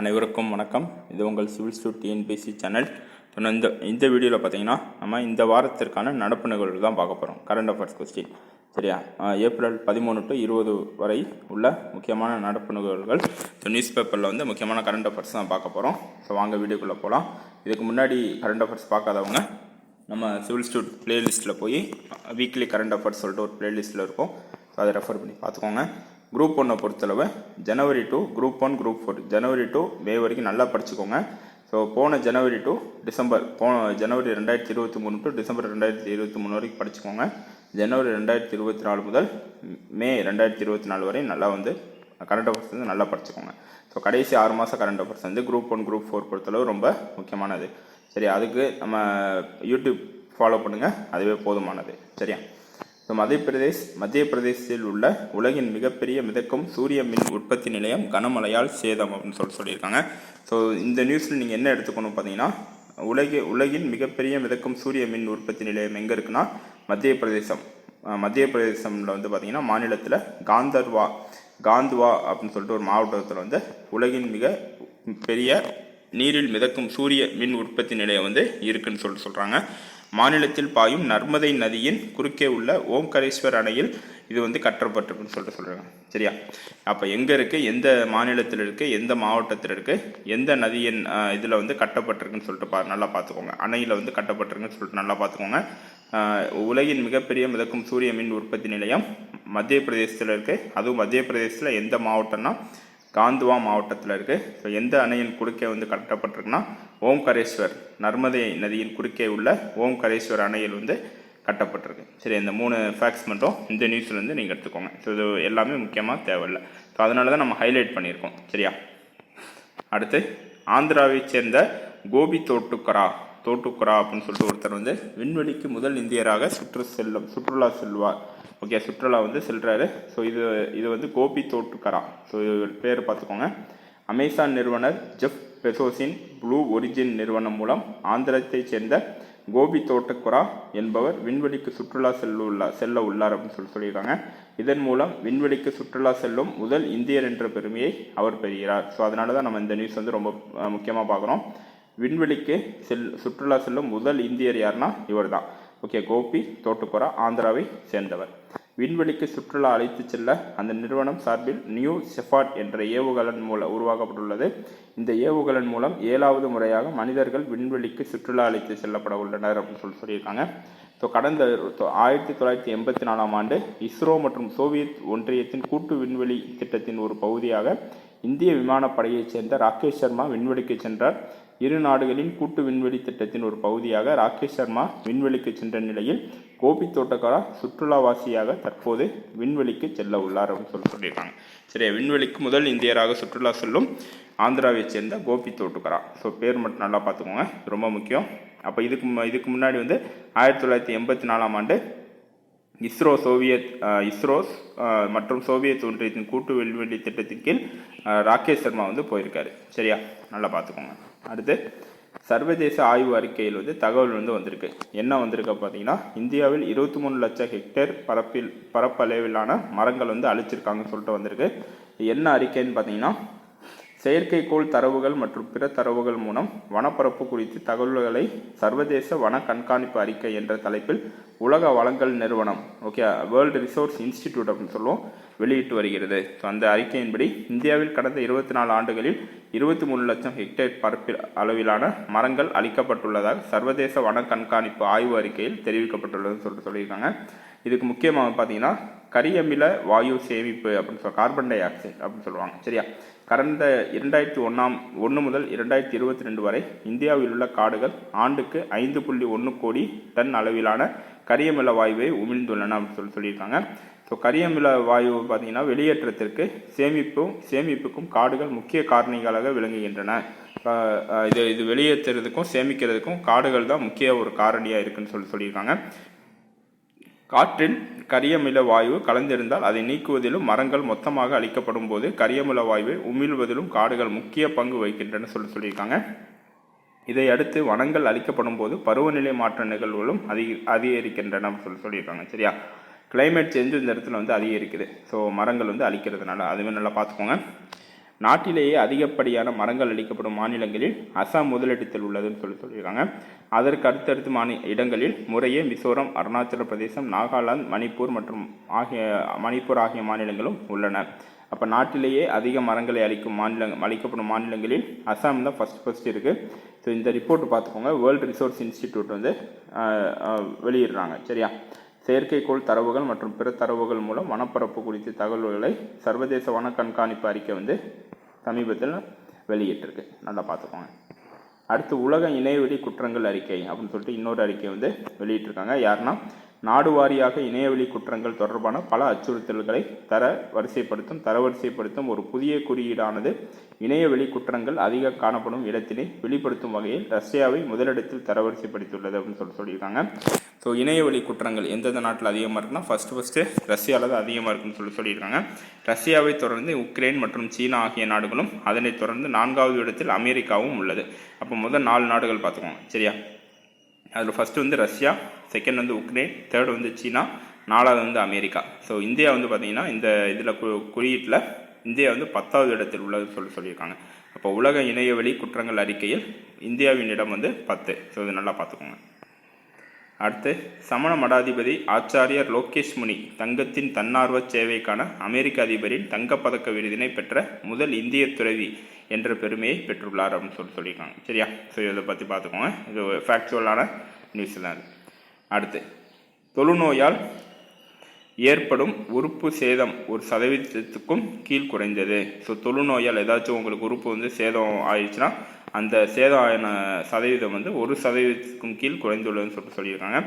அனைவருக்கும் வணக்கம். இது உங்கள் சிவில் ஸ்டூட் டிஎன்பிசி சேனல். இப்போ இந்த இந்த வீடியோவில் பார்த்தீங்கன்னா நம்ம இந்த வாரத்திற்கான நடப்பு நிகழ்வுகள் தான் பார்க்க போகிறோம் கரண்ட் அஃபேர்ஸ் கொஸ்டின் சரியா? ஏப்ரல் பதிமூணு டு இருபது வரை உள்ள முக்கியமான நடப்பு நிகழ்வுகள். ஸோ நியூஸ் பேப்பரில் வந்து முக்கியமான கரண்ட் அஃபேர்ஸ் தான் பார்க்க போகிறோம் ஸோ வாங்க வீடியோக்குள்ளே போகலாம் இதுக்கு முன்னாடி கரண்ட் அஃபேர்ஸ் பார்க்காதவங்க நம்ம சிவில் ஸ்டூட் பிளேலிஸ்ட்டில் போய் வீக்லி கரண்ட் அஃபேர்ஸ் சொல்லிட்டு ஒரு பிளேலிஸ்ட்டில் இருக்கும். ஸோ அதை ரெஃபர் பண்ணி பார்த்துக்கோங்க. குரூப் ஒன்னை பொறுத்தளவு ஜனவரி to group one group four January to மே வரைக்கும் நல்லா படிச்சுக்கோங்க. ஸோ போன ஜனவரி டு டிசம்பர் போன ஜனவரி ரெண்டாயிரத்தி இருபத்தி மூணு டு டிசம்பர் ரெண்டாயிரத்தி இருபத்தி மூணு வரைக்கும் படிச்சுக்கோங்க. ஜனவரி ரெண்டாயிரத்தி இருபத்தி நாலு முதல் மே ரெண்டாயிரத்தி இருபத்தி நாலு வரை நல்லா வந்து கரண்ட் அஃபேர்ஸ் வந்து நல்லா படிச்சுக்கோங்க. ஸோ கடைசி ஆறு மாதம் கரண்ட் அஃபேர்ஸ் வந்து குரூப் ஒன் குரூப் ஃபோர் பொறுத்தளவு ரொம்ப முக்கியமானது. சரி அதுக்கு நம்ம யூடியூப் ஃபாலோ பண்ணுங்கள் அதுவே போதுமானது. சரியா? மத்திய பிரதேஷ் மத்திய பிரதேசத்தில் உள்ள உலகின் மிகப்பெரிய மிதக்கும் சூரிய மின் உற்பத்தி நிலையம் கனமழையால் சேதம் அப்படின்னு சொல்லி சொல்லியிருக்காங்க. ஸோ இந்த நியூஸில் நீங்கள் என்ன எடுத்துக்கணும் பார்த்தீங்கன்னா உலக உலகின் மிகப்பெரிய மிதக்கும் சூரிய மின் உற்பத்தி நிலையம் எங்கே இருக்குன்னா மத்திய பிரதேசம் மத்திய பிரதேசமில் வந்து பார்த்திங்கன்னா மாநிலத்தில் காந்தர்வா காந்துவா அப்படின்னு சொல்லிட்டு ஒரு மாவட்டத்தில் வந்து உலகின் மிக பெரிய நீரில் மிதக்கும் சூரிய மின் உற்பத்தி நிலையம் வந்து இருக்குன்னு சொல்லிட்டு சொல்கிறாங்க மாநிலத்தில் பாயும் நர்மதை நதியின் குறுக்கே உள்ள ஓம்கரேஸ்வர் அணையில் இது வந்து கட்டப்பட்டிருக்குன்னு சொல்லிட்டு சொல்கிறாங்க சரியா? அப்போ எங்கே இருக்குது எந்த மாநிலத்தில் இருக்குது எந்த மாவட்டத்தில் இருக்குது எந்த நதியின் இதில் வந்து கட்டப்பட்டிருக்குன்னு சொல்லிட்டு பா நல்லா பார்த்துக்கோங்க. அணையில் வந்து கட்டப்பட்டிருக்குன்னு சொல்லிட்டு நல்லா பார்த்துக்கோங்க. உலகின் மிகப்பெரிய மிதக்கும் சூரிய மின் உற்பத்தி நிலையம் மத்திய பிரதேசத்தில் இருக்குது அதுவும் மத்திய பிரதேசத்தில் எந்த மாவட்டம்னா காந்துவா மாவட்டத்தில் இருக்குது ஸோ எந்த அணையின் குறுக்கே வந்து கட்டப்பட்டிருக்குன்னா ஓம்கரேஸ்வர் நர்மதை நதியின் குறுக்கே உள்ள ஓம்கரேஸ்வர் அணையில் வந்து கட்டப்பட்டிருக்கு. சரி இந்த மூணு ஃபேக்ட்ஸ் மட்டும் இந்த நியூஸ்லேருந்து நீங்கள் எடுத்துக்கோங்க. ஸோ இது எல்லாமே முக்கியமாக தேவையில்லை. ஸோ அதனால தான் நம்ம ஹைலைட் பண்ணியிருக்கோம். சரியா? அடுத்து ஆந்திராவை சேர்ந்த கோபி தோட்டுக்கரா தோட்டுக்குறா அப்படின்னு சொல்லிட்டு ஒருத்தர் வந்து விண்வெளிக்கு முதல் இந்தியராக சுற்று செல்லும் சுற்றுலா செல்வார். ஓகே சுற்றுலா வந்து செல்கிறாரு ஸோ இது இது வந்து கோபி தோட்டுக்கரா ஸோ இது பேர் பார்த்துக்கோங்க. அமேசான் நிறுவனர் ஜெஃப் பெசோஸின் ப்ளூ ஒரிஜின் நிறுவனம் மூலம் ஆந்திரத்தைச் சேர்ந்த கோபி தோட்டக்குரா என்பவர் விண்வெளிக்கு சுற்றுலா செல்ல உள்ளார் செல்ல உள்ளார் அப்படின்னு சொல்லி சொல்லியிருக்காங்க. இதன் மூலம் விண்வெளிக்கு சுற்றுலா செல்லும் முதல் இந்தியர் என்ற பெருமையை அவர் பெறுகிறார். ஸோ அதனால தான் நம்ம இந்த நியூஸ் வந்து ரொம்ப முக்கியமாக பார்க்குறோம். விண்வெளிக்கு செல் சுற்றுலா செல்லும் முதல் இந்தியர் யாருன்னா இவர் தான் ஓகே கோபி தோட்டுப்புறா ஆந்திராவை சேர்ந்தவர். விண்வெளிக்கு சுற்றுலா அழைத்து செல்ல அந்த நிறுவனம் சார்பில் நியூ செஃபாட் என்ற ஏவுகலன் மூலம் உருவாக்கப்பட்டுள்ளது. இந்த ஏவுகலன் மூலம் ஏழாவது முறையாக மனிதர்கள் விண்வெளிக்கு சுற்றுலா அழைத்து செல்லப்பட உள்ளனர் அப்படின்னு சொல்லி சொல்லியிருக்காங்க. ஸோ கடந்த ஆயிரத்தி தொள்ளாயிரத்தி எண்பத்தி நாலாம் ஆண்டு இஸ்ரோ மற்றும் சோவியத் ஒன்றியத்தின் கூட்டு விண்வெளி திட்டத்தின் ஒரு பகுதியாக இந்திய விமானப்படையைச் சேர்ந்த ராகேஷ் சர்மா விண்வெளிக்கு சென்றார். இரு நாடுகளின் கூட்டு விண்வெளி திட்டத்தின் ஒரு பகுதியாக ராகேஷ் சர்மா விண்வெளிக்கு சென்ற நிலையில் கோபி தோட்டக்காரா சுற்றுலாவாசியாக தற்போது விண்வெளிக்கு செல்ல உள்ளார் அப்படின்னு சொல்லி சொல்லியிருக்காங்க. சரி விண்வெளிக்கு முதல் இந்தியராக சுற்றுலா செல்லும் ஆந்திராவை சேர்ந்த கோபி தோட்டுக்கரா ஸோ பேர் மட்டும் நல்லா பார்த்துக்கோங்க ரொம்ப முக்கியம். அப்போ இதுக்கு மு- இதுக்கு முன்னாடி வந்து ஆயிரத்தி தொள்ளாயிரத்தி எண்பத்தி நாலாம் ஆண்டு இஸ்ரோ சோவியத் இஸ்ரோ மற்றும் சோவியத் ஒன்றியத்தின் கூட்டு விண்வெளி திட்டத்தின் கீழ் ராகேஷ் சர்மா வந்து போயிருக்காரு. சரியா? நல்லா பார்த்துக்கோங்க. அடுத்து சர்வதேச ஆய்வு அறிக்கையில் வந்து தகவல் வந்து வந்திருக்கு. என்ன வந்திருக்கு பார்த்தீங்கன்னா இந்தியாவில் இருபத்தி மூணு லட்சம் ஹெக்டேர் பரப்பில் பரப்பளவிலான மரங்கள் வந்து அழிச்சிருக்காங்கன்னு சொல்லிட்டு வந்திருக்கு. என்ன அறிக்கைன்னு பார்த்தீங்கன்னா செயற்கைக்கோள் தரவுகள் மற்றும் பிற தரவுகள் மூலம் வனப்பரப்பு குறித்து தகவல்களை சர்வதேச வன கண்காணிப்பு அறிக்கை என்ற தலைப்பில் உலக வளங்கள் நிறுவனம் ஓகே வேர்ல்டு ரிசோர்ஸ் இன்ஸ்டிடியூட் அப்படின்னு சொல்லுவோம் வெளியிட்டு வருகிறது. ஸோ அந்த அறிக்கையின்படி இந்தியாவில் கடந்த இருபத்தி நாலு ஆண்டுகளில் இருபத்தி மூணு லட்சம் ஹெக்டேர் பரப்பில் அளவிலான மரங்கள் அளிக்கப்பட்டுள்ளதாக சர்வதேச வன கண்காணிப்பு ஆய்வு அறிக்கையில் தெரிவிக்கப்பட்டுள்ளதுன்னு சொல்லிட்டு சொல்லியிருக்காங்க. இதுக்கு முக்கியமாக பார்த்தீங்கன்னா கரியமில வாயு சேமிப்பு அப்படின்னு சொல்ல கார்பன் டை ஆக்சைடு அப்படின்னு சொல்லுவாங்க. சரியா? கடந்த இரண்டாயிரத்தி ஒன்றாம் ஒன்று முதல் இரண்டாயிரத்தி இருபத்தி ரெண்டு வரை இந்தியாவில் உள்ள காடுகள் ஆண்டுக்கு ஐந்து புள்ளி ஒன்று கோடி டன் அளவிலான கரியமில வாயுவை உமிழ்ந்துள்ளன அப்படின்னு சொல்லி சொல்லியிருக்காங்க. ஸோ கரியமில வாயு பார்த்தீங்கன்னா வெளியேற்றத்திற்கு சேமிப்பும் சேமிப்புக்கும் காடுகள் முக்கிய காரணிகளாக விளங்குகின்றன. இது இது வெளியேற்றுறதுக்கும் சேமிக்கிறதுக்கும் காடுகள் தான் முக்கிய ஒரு காரணியாக இருக்குன்னு சொல்லி சொல்லியிருக்காங்க. காற்றில் கரியமில வாயு கலந்திருந்தால் அதை நீக்குவதிலும் மரங்கள் மொத்தமாக அழிக்கப்படும் போது கரியமில வாயுவை உமிழ்வதிலும் காடுகள் முக்கிய பங்கு வகிக்கின்றன சொல்லி சொல்லியிருக்காங்க. இதை அடுத்து வனங்கள் அழிக்கப்படும் போது பருவநிலை மாற்ற நிகழ்வுகளும் அதிக அதிகரிக்கின்றன சொல்லி சொல்லியிருக்காங்க சரியா? கிளைமேட் சேஞ்சு இந்த இடத்துல வந்து அதிகரிக்குது. ஸோ மரங்கள் வந்து அழிக்கிறதுனால அதுவே நல்லா பார்த்துக்கோங்க. நாட்டிலேயே அதிகப்படியான மரங்கள் அளிக்கப்படும் மாநிலங்களில் அசாம் முதலிடத்தில் உள்ளதுன்னு சொல்லி சொல்லியிருக்காங்க. அதற்கு அடுத்தடுத்து மாநில இடங்களில் முறையே மிசோரம் அருணாச்சல பிரதேசம் நாகாலாந்து மணிப்பூர் மற்றும் ஆகிய மணிப்பூர் ஆகிய மாநிலங்களும் உள்ளன. அப்போ நாட்டிலேயே அதிக மரங்களை அளிக்கும் மாநிலங்கள் அளிக்கப்படும் மாநிலங்களில் அசாம் தான் ஃபஸ்ட் ஃபஸ்ட் இருக்குது ஸோ இந்த ரிப்போர்ட் பார்த்துக்கோங்க. வேர்ல்டு ரிசோர்ஸ் இன்ஸ்டிடியூட் வந்து வெளியிடுறாங்க. சரியா? செயற்கைக்கோள் தரவுகள் மற்றும் பிற தரவுகள் மூலம் வனப்பரப்பு குறித்த தகவல்களை சர்வதேச வன கண்காணிப்பு அறிக்கை வந்து சமீபத்தில் வெளியிட்டிருக்கு. நல்லா பார்த்துக்கோங்க. அடுத்து உலக இணையவெளி குற்றங்கள் அறிக்கை அப்படின்னு சொல்லிட்டு இன்னொரு அறிக்கை வந்து வெளியிட்டிருக்காங்க. யாருன்னா நாடு வாரியாக இணையவெளி குற்றங்கள் தொடர்பான பல அச்சுறுத்தல்களை தர வரிசைப்படுத்தும் தரவரிசைப்படுத்தும் ஒரு புதிய குறியீடானது இணையவெளி குற்றங்கள் அதிக காணப்படும் இடத்தினை வெளிப்படுத்தும் வகையில் ரஷ்யாவை முதலிடத்தில் தரவரிசைப்படுத்தியுள்ளது அப்படின்னு சொல்லி சொல்லியிருக்காங்க. ஸோ இணையவழி குற்றங்கள் எந்தெந்த நாட்டில் அதிகமாக இருக்குன்னா ஃபஸ்ட்டு ஃபஸ்ட்டு ரஷ்யாவில் தான் அதிகமாக இருக்குன்னு சொல்லி சொல்லியிருக்காங்க. ரஷ்யாவை தொடர்ந்து உக்ரைன் மற்றும் சீனா ஆகிய நாடுகளும் அதனைத் தொடர்ந்து நான்காவது இடத்தில் அமெரிக்காவும் உள்ளது. அப்போ முதல் நாலு நாடுகள் பார்த்துக்கோங்க சரியா? அதில் ஃபஸ்ட்டு வந்து ரஷ்யா செகண்ட் வந்து உக்ரைன் தேர்ட் வந்து சீனா நாலாவது வந்து அமெரிக்கா. ஸோ இந்தியா வந்து பார்த்திங்கன்னா இந்த இதில் கு குறியீட்டில் இந்தியா வந்து பத்தாவது இடத்தில் உள்ளதுன்னு சொல்லி சொல்லியிருக்காங்க. அப்போ உலக இணையவழி குற்றங்கள் அறிக்கையில் இந்தியாவின் இடம் வந்து பத்து. ஸோ இது நல்லா பார்த்துக்கோங்க. அடுத்து சமண மடாதிபதி ஆச்சாரியர் லோகேஷ் முனி தங்கத்தின் தன்னார்வ சேவைக்கான அமெரிக்க அதிபரின் தங்கப்பதக்க விருதினை பெற்ற முதல் இந்திய துறவி என்ற பெருமையை பெற்றுள்ளார் அப்படின்னு சொல்லி சொல்லியிருக்காங்க. சரியா? ஸோ இதை பற்றி பார்த்துக்கோங்க. இது ஃபேக்சுவலான நியூஸ் தான் அடுத்து தொழுநோயால் ஏற்படும் உறுப்பு சேதம் ஒரு சதவீதத்துக்கும் கீழ் குறைந்தது. ஸோ தொழுநோயால் ஏதாச்சும் உங்களுக்கு உறுப்பு வந்து சேதம் ஆயிடுச்சுன்னா அந்த சேதம் ஆன சதவீதம் வந்து ஒரு சதவீதத்துக்கும் கீழ் குறைந்துள்ளதுன்னு சொல்லிட்டு சொல்லியிருக்காங்க.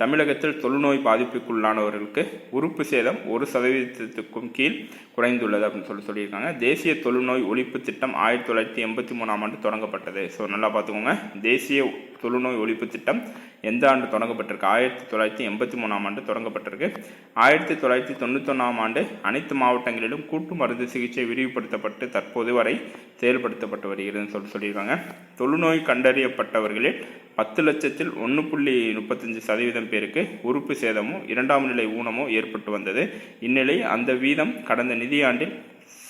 தமிழகத்தில் தொழுநோய் பாதிப்புக்குள்ளானவர்களுக்கு உறுப்பு சேதம் ஒரு சதவீதத்துக்கும் கீழ் குறைந்துள்ளது அப்படின்னு சொல்லி சொல்லியிருக்காங்க. தேசிய தொழுநோய் ஒழிப்பு திட்டம் ஆயிரத்தி தொள்ளாயிரத்தி எண்பத்தி மூணாம் ஆண்டு தொடங்கப்பட்டது. ஸோ நல்லா பார்த்துக்கோங்க. தேசிய தொழுநோய் ஒழிப்பு திட்டம் எந்த ஆண்டு தொடங்கப்பட்டிருக்கு? ஆயிரத்தி தொள்ளாயிரத்தி எண்பத்தி மூணாம் ஆண்டு தொடங்கப்பட்டிருக்கு. ஆயிரத்தி தொள்ளாயிரத்தி தொண்ணூத்தொன்னாம் ஆண்டு அனைத்து மாவட்டங்களிலும் கூட்டு மருந்து சிகிச்சை விரிவுபடுத்தப்பட்டு தற்போது வரை செயல்படுத்தப்பட்டு வருகிறதுன்னு சொல்லி சொல்லியிருக்காங்க. தொழுநோய் கண்டறியப்பட்டவர்களில் பத்து லட்சத்தில் ஒன்று புள்ளி முப்பத்தஞ்சு சதவீதம் பேருக்கு உறுப்பு சேதமோ இரண்டாம் நிலை ஊனமோ ஏற்பட்டு வந்தது. இந்நிலை அந்த வீதம் கடந்த நிதியாண்டில்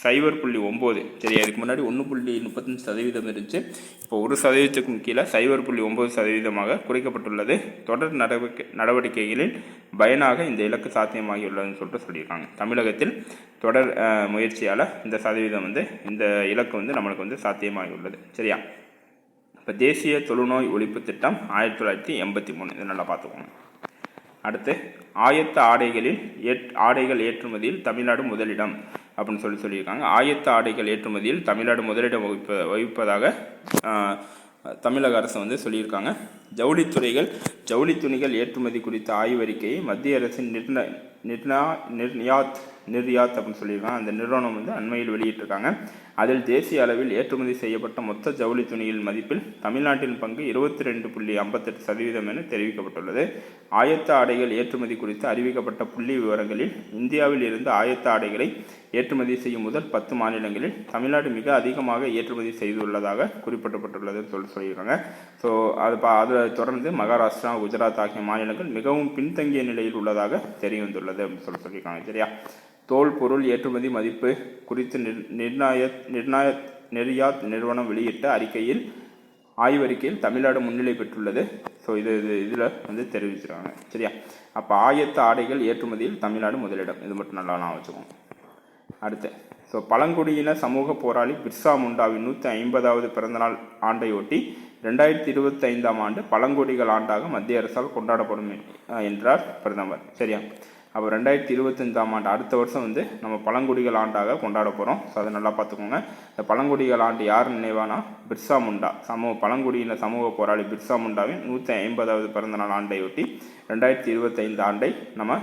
சைபர் புள்ளி ஒம்பது. சரி அதுக்கு முன்னாடி ஒன்று புள்ளி முப்பத்தஞ்சு சதவீதம் இருந்துச்சு. இப்போ ஒரு சதவீதத்துக்கும் கீழே சைபர் புள்ளி ஒம்பது சதவீதமாக குறைக்கப்பட்டுள்ளது. தொடர் நடவடிக்கை நடவடிக்கைகளில் பயனாக இந்த இலக்கு சாத்தியமாகியுள்ளதுன்னு சொல்லிட்டு சொல்லியிருக்காங்க. தமிழகத்தில் தொடர் முயற்சியால் இந்த சதவீதம் வந்து இந்த இலக்கு வந்து நம்மளுக்கு வந்து சாத்தியமாகியுள்ளது. சரியா? இப்போ தேசிய தொழுநோய் ஒழிப்பு திட்டம் ஆயிரத்தி தொள்ளாயிரத்தி எண்பத்தி மூணு. இதை நல்லா பார்த்துக்கோங்க. அடுத்து ஆயத்த ஆடைகளில் ஏற் ஆடைகள் ஏற்றுமதியில் தமிழ்நாடு முதலிடம். அப்படின்னு சொல்லி சொல்லியிருக்காங்க. ஆயத்த ஆடைகள் ஏற்றுமதியில் தமிழ்நாடு முதலிடம் வகிப்ப வகிப்பதாக ஆஹ், தமிழக அரசு வந்து சொல்லியிருக்காங்க. ஜவுளித்துறைகள் ஜவுளி துணிகள் ஏற்றுமதி குறித்த ஆய்வறிக்கையை மத்திய அரசின் நிர்ண நிர்ணா நிர்ணயாத் நிர்யாத் அப்படின்னு சொல்லியிருக்காங்க. அந்த நிறுவனம் வந்து அண்மையில் வெளியிட்டிருக்காங்க. அதில் தேசிய அளவில் ஏற்றுமதி செய்யப்பட்ட மொத்த ஜவுளி துணியில் மதிப்பில் தமிழ்நாட்டின் பங்கு இருபத்தி ரெண்டு புள்ளி ஐம்பத்தெட்டு சதவீதம் என தெரிவிக்கப்பட்டுள்ளது. ஆயத்த ஆடைகள் ஏற்றுமதி குறித்து அறிவிக்கப்பட்ட புள்ளி விவரங்களில் இந்தியாவில் இருந்து ஆயத்த ஆடைகளை ஏற்றுமதி செய்யும் முதல் பத்து மாநிலங்களில் தமிழ்நாடு மிக அதிகமாக ஏற்றுமதி செய்துள்ளதாக குறிப்பிடப்பட்டுள்ளதுன்னு சொல்லி சொல்லியிருக்காங்க. ஸோ அது பா அதை தொடர்ந்து மகாராஷ்டிரா குஜராத் ஆகிய மாநிலங்கள் மிகவும் பின்தங்கிய நிலையில் உள்ளதாக தெரிய வந்துள்ளது அப்படின்னு சொல்லி சொல்லியிருக்காங்க. சரியா? தோல் பொருள் ஏற்றுமதி மதிப்பு குறித்து நிர் நிர்ணய நிர்ணய நெரியாத் நிறுவனம் வெளியிட்ட அறிக்கையில் ஆய்வறிக்கையில் தமிழ்நாடு முன்னிலை பெற்றுள்ளது. ஸோ இது இது இதில் வந்து தெரிவிச்சிருக்காங்க சரியா? அப்போ ஆயத்த ஆடைகள் ஏற்றுமதியில் தமிழ்நாடு முதலிடம். இது மட்டும் நல்லா நான் வச்சுக்கோங்க. அடுத்து ஸோ பழங்குடியின சமூக போராளி பிர்சா முண்டாவின் நூற்றி ஐம்பதாவது பிறந்தநாள் ஆண்டையொட்டி ரெண்டாயிரத்தி இருபத்தி ஐந்தாம் ஆண்டு பழங்குடிகள் ஆண்டாக மத்திய அரசால் கொண்டாடப்படும் என்றார் பிரதமர். சரியா? அப்போ ரெண்டாயிரத்தி இருபத்தஞ்சாம் ஆண்டு அடுத்த வருஷம் வந்து நம்ம பழங்குடிகள் ஆண்டாக கொண்டாட போகிறோம் ஸோ அதை நல்லா பார்த்துக்கோங்க. இந்த பழங்குடிகள் ஆண்டு யார் நினைவானா? பிர்சா முண்டா. சமூக பழங்குடியின சமூக போராளி பிர்சா முண்டாவின் நூற்றி ஐம்பதாவது பிறந்தநாள் ஆண்டையொட்டி ரெண்டாயிரத்தி இருபத்தைந்து ஆண்டை நம்ம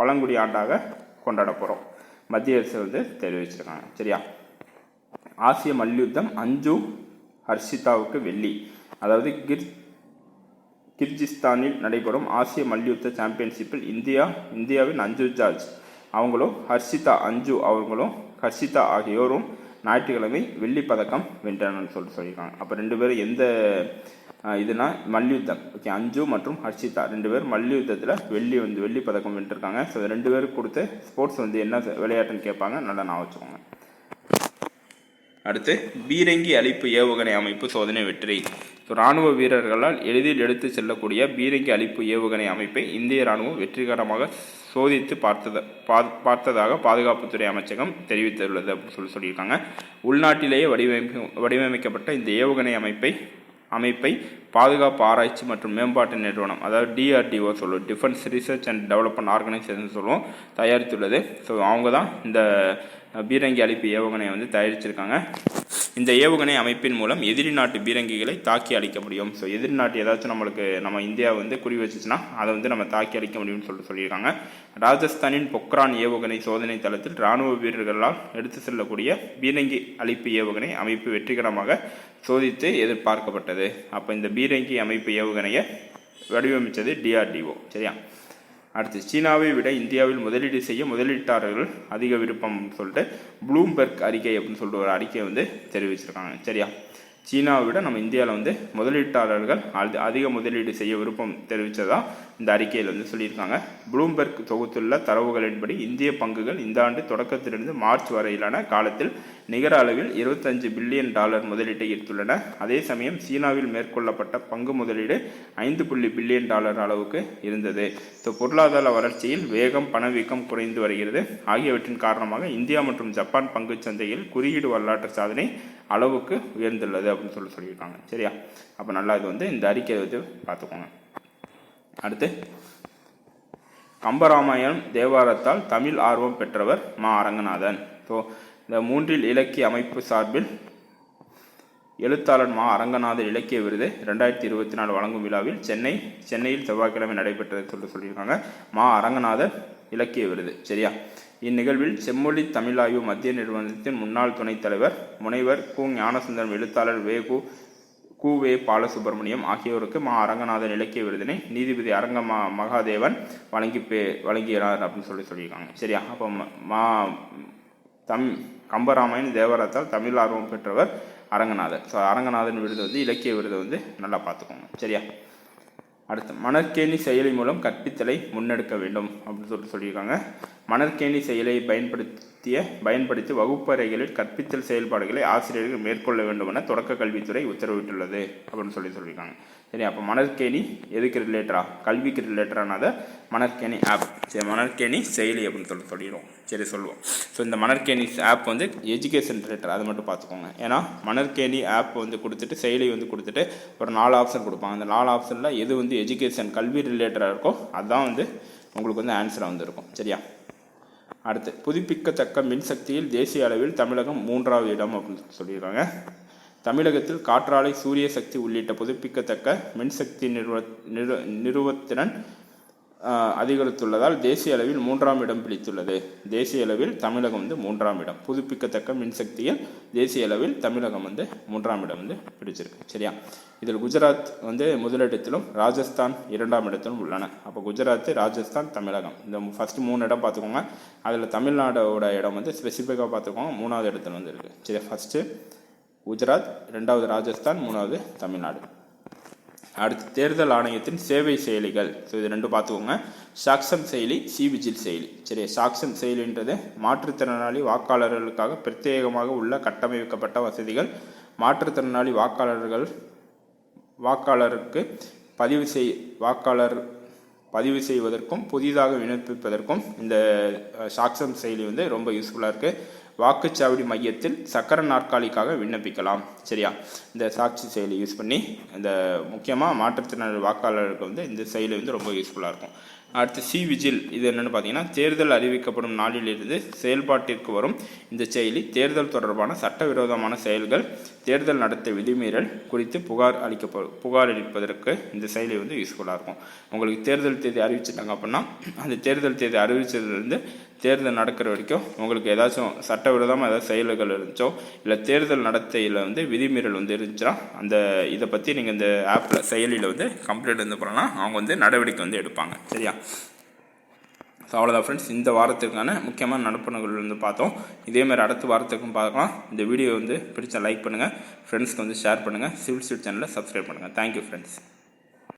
பழங்குடி ஆண்டாக கொண்டாட போகிறோம் மத்திய அரசு வந்து தெரிவிச்சிருக்காங்க. சரியா? ஆசிய மல்யுத்தம் அஞ்சு ஹர்ஷிதாவுக்கு வெள்ளி. அதாவது கிர் கிர்கிஸ்தானில் நடைபெறும் ஆசிய மல்யுத்த சாம்பியன்ஷிப்பில் இந்தியா இந்தியாவின் அஞ்சு ஜார்ஜ் அவங்களும் ஹர்ஷிதா அஞ்சு அவங்களும் ஹர்ஷிதா ஆகியோரும் ஞாயிற்றுக்கிழமை வெள்ளி பதக்கம் வென்றனன்னு சொல்லிட்டு சொல்லியிருக்காங்க. அப்போ ரெண்டு பேரும் எந்த இதுனா மல்யுத்தம். ஓகே அஞ்சு மற்றும் ஹர்ஷிதா ரெண்டு பேர் மல்யுத்தத்தில் வெள்ளி வந்து வெள்ளி பதக்கம் வென்றிருக்காங்க. ஸோ ரெண்டு பேருக்கு கொடுத்து ஸ்போர்ட்ஸ் வந்து என்ன விளையாட்டுன்னு கேட்பாங்க நல்லா நான் வச்சுக்கோங்க. அடுத்து பீரங்கி அழிப்பு ஏவுகணை அமைப்பு சோதனை வெற்றி. ஸோ ராணுவ வீரர்களால் எளிதில் எடுத்து செல்லக்கூடிய பீரங்கி அழிப்பு ஏவுகணை அமைப்பை இந்திய ராணுவம் வெற்றிகரமாக சோதித்து பார்த்தத பா பார்த்ததாக பாதுகாப்புத்துறை அமைச்சகம் தெரிவித்துள்ளது அப்படின்னு சொல்லி சொல்லியிருக்காங்க. உள்நாட்டிலேயே வடிவமைக்க வடிவமைக்கப்பட்ட இந்த ஏவுகணை அமைப்பை அமைப்பை பாதுகாப்பு ஆராய்ச்சி மற்றும் மேம்பாட்டு நிறுவனம் அதாவது டிஆர்டிஓ சொல்லுவோம் defence research and development organisation சொல்லுவோம் தயாரித்துள்ளது. ஸோ அவங்க தான் இந்த பீரங்கி அழிப்பு ஏவுகணையை வந்து தயாரிச்சிருக்காங்க. இந்த ஏவுகணை அமைப்பின் மூலம் எதிரி நாட்டு பீரங்கிகளை தாக்கி அழிக்க முடியும். ஸோ எதிரி நாட்டு ஏதாச்சும் நம்மளுக்கு நம்ம இந்தியா வந்து குறி வச்சுச்சுன்னா அதை வந்து நம்ம தாக்கி அழிக்க முடியும்னு சொல்லிட்டு சொல்லியிருக்காங்க. ராஜஸ்தானின் பொக்ரான் ஏவுகணை சோதனை தளத்தில் இராணுவ வீரர்களால் எடுத்து செல்லக்கூடிய பீரங்கி அழிப்பு ஏவுகணை அமைப்பு வெற்றிகரமாக சோதித்து எதிர்பார்க்கப்பட்டது. அப்போ இந்த பீரங்கி அமைப்பு ஏவுகணையை வடிவமைத்தது டிஆர்டிஓ சரியா? அடுத்து சீனாவை விட இந்தியாவில் முதலீடு செய்ய முதலீட்டாளர்கள் அதிக விருப்பம் சொல்லிட்டு ப்ளூம்பெர்க் அறிக்கை அப்படின்னு சொல்லிட்டு ஒரு அறிக்கையை வந்து தெரிவிச்சிருக்காங்க. சரியா? சீனாவை விட நம்ம இந்தியாவில் வந்து முதலீட்டாளர்கள் அது அதிக முதலீடு செய்ய விருப்பம் தெரிவித்ததா இந்த அறிக்கையில் வந்து சொல்லியிருக்காங்க. ப்ளூம்பெர்க் தொகுத்துள்ள தரவுகளின்படி இந்திய பங்குகள் இந்த ஆண்டு தொடக்கத்திலிருந்து மார்ச் வரையிலான காலத்தில் நிகர அளவில் இருபத்தஞ்சு பில்லியன் டாலர் முதலீட்டை ஈர்த்துள்ளன அதே சமயம் சீனாவில் மேற்கொள்ளப்பட்ட பங்கு முதலீடு ஐந்து புள்ளி பில்லியன் டாலர் அளவுக்கு இருந்தது. ஸோ பொருளாதார வளர்ச்சியில் வேகம் பணவீக்கம் குறைந்து வருகிறது. ஆகியவற்றின் காரணமாக இந்தியா மற்றும் ஜப்பான் பங்குச் சந்தையில் குறியீடு வரலாற்று சாதனை அளவுக்கு உயர்ந்துள்ளது அப்படின்னு சொல்லி சொல்லியிருக்காங்க. சரியா? அப்போ நல்லா இது வந்து இந்த அறிக்கையை வந்து பார்த்துக்கோங்க. அடுத்து கம்பராமாயணம் தேவாரத்தால் தமிழ் ஆர்வம் பெற்றவர் மா. அரங்கநாதன். ஸோ இந்த மூன்றில் இலக்கிய அமைப்பு சார்பில் எழுத்தாளர் மா. அரங்கநாதர் இலக்கிய விருது ரெண்டாயிரத்தி இருபத்தி நாலு வழங்கும் விழாவில் சென்னை சென்னையில் செவ்வாய்க்கிழமை நடைபெற்றது சொல்லி சொல்லியிருக்காங்க. மா. அரங்கநாதர் இலக்கிய விருது. சரியா? இந்நிகழ்வில் செம்மொழி தமிழாய்வு மத்திய நிறுவனத்தின் முன்னாள் துணைத் தலைவர் முனைவர் கு. ஞானசுந்தரம் எழுத்தாளர் வேகு கு. வே. பாலசுப்ரமணியம் ஆகியோருக்கு மா. அரங்கநாதன் இலக்கிய விருதினை நீதிபதி அரங்க மா மகாதேவன் வழங்கி பே வழங்கினார் அப்படின்னு சொல்லி சொல்லியிருக்காங்க. சரியா? அப்போ மா தம். கம்பராமாயண் தேவரத்தால் தமிழ் ஆர்வம் பெற்றவர் அரங்கநாதன் ஸோ அரங்கநாதன் விருது வந்து இலக்கிய விருதை வந்து நல்லா பார்த்துக்கோங்க. சரியா? அடுத்து மணற்கேணி செயலி மூலம் கற்பித்தலை முன்னெடுக்க வேண்டும் அப்படின்னு சொல்லிட்டு சொல்லியிருக்காங்க. மணற்கேணி செயலை பயன்படுத்தி பயன்படுத்திய பயன்படுத்தி வகுப்பறைகளில் கற்பித்தல் செயல்பாடுகளை ஆசிரியர்கள் மேற்கொள்ள வேண்டும் என தொடக்க கல்வித்துறை உத்தரவிட்டுள்ளது அப்படின்னு சொல்லி சொல்லியிருக்காங்க. சரி அப்போ மணற்கேணி எதுக்கு ரிலேட்டடா கல்விக்கு ரிலேட்டரானதை மணற்கேணி ஆப் சரி மணற்கேணி செயலி அப்படின்னு சொல்லி சொல்லிடுவோம். சரி சொல்லுவோம். ஸோ இந்த மணற்கேணி ஆப் வந்து எஜுகேஷன் ரிலேட்டட் அதை மட்டும் பார்த்துக்கோங்க. ஏன்னா மணற்கேணி ஆப் வந்து கொடுத்துட்டு செயலி வந்து கொடுத்துட்டு ஒரு நாலு ஆப்ஷன் கொடுப்பாங்க. அந்த நாலு ஆப்ஷனில் எது வந்து எஜுகேஷன் கல்வி ரிலேட்டடாக இருக்கோ அதுதான் வந்து உங்களுக்கு வந்து ஆன்சராக வந்துருக்கும். சரியா? அடுத்து புதுப்பிக்கத்தக்க மின்சக்தியில் தேசிய அளவில் தமிழகம் மூன்றாவது இடம் அப்படின்னு சொல்லியிருக்காங்க. தமிழகத்தில் காற்றாலை சூரிய சக்தி உள்ளிட்ட புதுப்பிக்கத்தக்க மின்சக்தி நிறுவ நிறு நிறுவத்திறன் அதிகரித்துள்ளதால் தேசிய அளவில் மூன்றாம் இடம் பிடித்துள்ளது. தேசிய அளவில் தமிழகம் வந்து மூன்றாம் இடம். புதுப்பிக்கத்தக்க மின்சக்தியில் தேசிய அளவில் தமிழகம் வந்து மூன்றாம் இடம் வந்து பிடிச்சிருக்கு. சரியா? இதில் குஜராத் வந்து முதலிடத்திலும் ராஜஸ்தான் இரண்டாம் இடத்திலும் உள்ளன. அப்போ குஜராத் ராஜஸ்தான் தமிழகம். இந்த ஃபஸ்ட்டு மூணு இடம் பார்த்துக்கோங்க. அதில் தமிழ்நாடோட இடம் வந்து ஸ்பெசிஃபிக்காக பார்த்துக்கோங்க. மூணாவது இடத்துல வந்து இருக்குது சரி ஃபஸ்ட்டு குஜராத் ரெண்டாவது ராஜஸ்தான் மூணாவது தமிழ்நாடு. அடுத்து தேர்தல் ஆணையத்தின் சேவை செயலிகள். ஸோ இது ரெண்டும் பார்த்துக்கோங்க. சாக்சம் செயலி சிவிஜில் செயலி. சரி சாக்சம் செயலின்றது மாற்றுத்திறனாளி வாக்காளர்களுக்காக பிரத்யேகமாக உள்ள கட்டமைக்கப்பட்ட வசதிகள். மாற்றுத்திறனாளி வாக்காளர்கள் வாக்காளருக்கு பதிவு செய் வாக்காளர் பதிவு செய்வதற்கும் புதிதாக விண்ணப்பிப்பதற்கும் இந்த சாக்சம் செயலி வந்து ரொம்ப யூஸ்ஃபுல்லாக இருக்குது வாக்குச்சாவடி மையத்தில் சக்கர நாற்காலிக்காக விண்ணப்பிக்கலாம். சரியா? இந்த சாட்சி செயலி யூஸ் பண்ணி இந்த முக்கியமாக மாற்றுத்திறனாளி வாக்காளருக்கு வந்து இந்த செயலி வந்து ரொம்ப யூஸ்ஃபுல்லாக இருக்கும். அடுத்து சி விஜில் இது என்னென்னு பார்த்தீங்கன்னா தேர்தல் அறிவிக்கப்படும் நாளிலிருந்து செயல்பாட்டிற்கு வரும் இந்த செயலி தேர்தல் தொடர்பான சட்டவிரோதமான செயல்கள் தேர்தல் நடத்தை விதிமீறல் குறித்து புகார் அளிக்கப்படும் புகார் அளிப்பதற்கு இந்த செயலி வந்து யூஸ்ஃபுல்லாக இருக்கும். உங்களுக்கு தேர்தல் தேதி அறிவிச்சிட்டாங்க அப்படின்னா அந்த தேர்தல் தேதி அறிவிச்சதுலேருந்து தேர்தல் நடக்கிற வரைக்கும் உங்களுக்கு ஏதாச்சும் சட்டவிரோதமாக ஏதாவது செயல்கள் இருந்துச்சோ இல்லை தேர்தல் நடத்தையில் வந்து விதிமீறல் வந்து இருந்துச்சுன்னா அந்த இதை பற்றி நீங்கள் இந்த ஆப்பில் செயலியில் வந்து கம்ப்ளைண்ட் வந்து பண்ணலாம். அவங்க வந்து நடவடிக்கை வந்து எடுப்பாங்க. சரியா? ஸோ அவ்வளோதான் ஃப்ரெண்ட்ஸ் இந்த வாரத்துக்கான முக்கியமான நடப்புணர்கள் வந்து பார்த்தோம். இதேமாதிரி அடுத்த வாரத்துக்கும் பார்க்கலாம். இந்த வீடியோ வந்து பிடிச்ச லைக் பண்ணுங்கள் ஃப்ரெண்ட்ஸ்க்கு வந்து ஷேர் பண்ணுங்கள் சிவில் ஸ்வீட் சேனலை சப்ஸ்கிரைப் பண்ணுங்கள் தேங்க்யூ ஃப்ரெண்ட்ஸ்